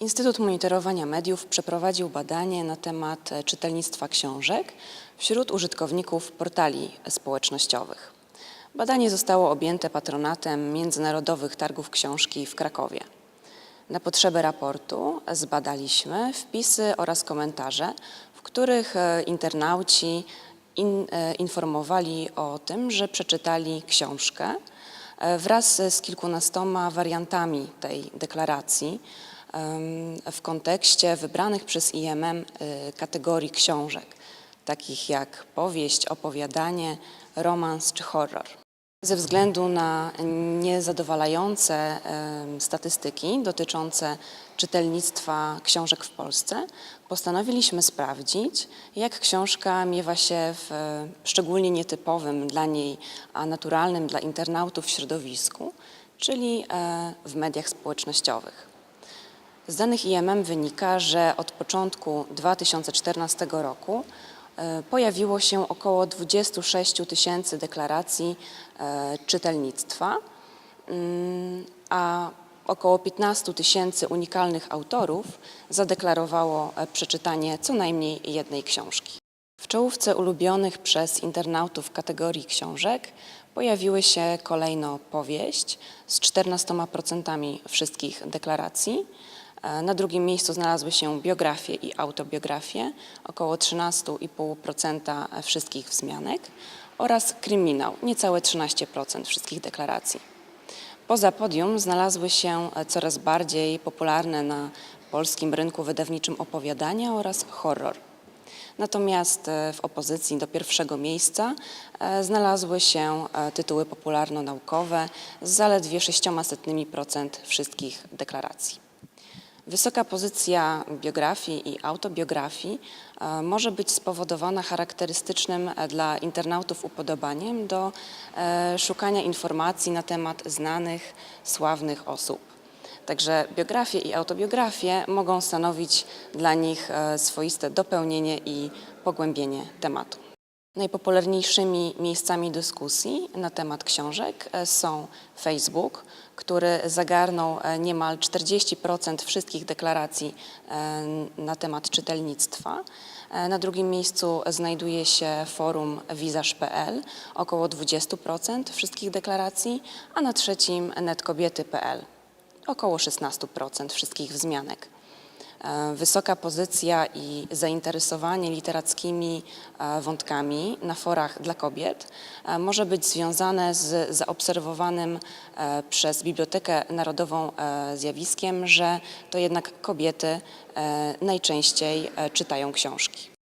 Instytut Monitorowania Mediów przeprowadził badanie na temat e, czytelnictwa książek wśród użytkowników portali społecznościowych. Badanie zostało objęte patronatem Międzynarodowych Targów Książki w Krakowie. Na potrzeby raportu zbadaliśmy wpisy oraz komentarze, w których e, internauci in, e, informowali o tym, że przeczytali książkę wraz z kilkunastoma wariantami tej deklaracji w kontekście wybranych przez IMM e, kategorii książek, takich jak powieść, opowiadanie, romans czy horror. Ze względu na niezadowalające statystyki dotyczące czytelnictwa książek w Polsce, postanowiliśmy sprawdzić, jak książka miewa się w szczególnie nietypowym dla niej, a naturalnym dla internautów środowisku, czyli e, w mediach społecznościowych. Z danych IMM wynika, że od początku 2014 roku e, pojawiło się około 26 tysięcy deklaracji e, czytelnictwa, mm, a około 15 tysięcy unikalnych autorów zadeklarowało e, przeczytanie co najmniej jednej książki. W czołówce ulubionych przez internautów kategorii książek pojawiły się kolejno powieść z 14% wszystkich deklaracji. E, Na drugim miejscu znalazły się biografie i autobiografie, około 13,5% wszystkich wzmianek oraz kryminał, niecałe 13% wszystkich deklaracji. Poza podium znalazły się coraz bardziej popularne na polskim rynku wydawniczym opowiadania oraz horror. Natomiast e, w opozycji do pierwszego miejsca e, znalazły się tytuły popularno-naukowe z zaledwie 6% wszystkich deklaracji. Wysoka pozycja biografii i autobiografii e, może być spowodowana charakterystycznym e, dla internautów upodobaniem do e, szukania informacji na temat znanych, sławnych osób. Także biografie i autobiografie mogą stanowić dla nich swoiste dopełnienie i pogłębienie tematu. Najpopularniejszymi miejscami dyskusji na temat książek e, są Facebook, który zagarnął e, niemal 40% wszystkich deklaracji e, na temat czytelnictwa. Na drugim miejscu znajduje się forum wizarz.pl, około 20% wszystkich deklaracji, a na trzecim netkobiety.pl, około 16% wszystkich wzmianek. E, Wysoka pozycja i zainteresowanie literackimi e, wątkami na forach dla kobiet e, może być związane z zaobserwowanym przez Bibliotekę Narodową zjawiskiem, że to jednak kobiety najczęściej czytają książki.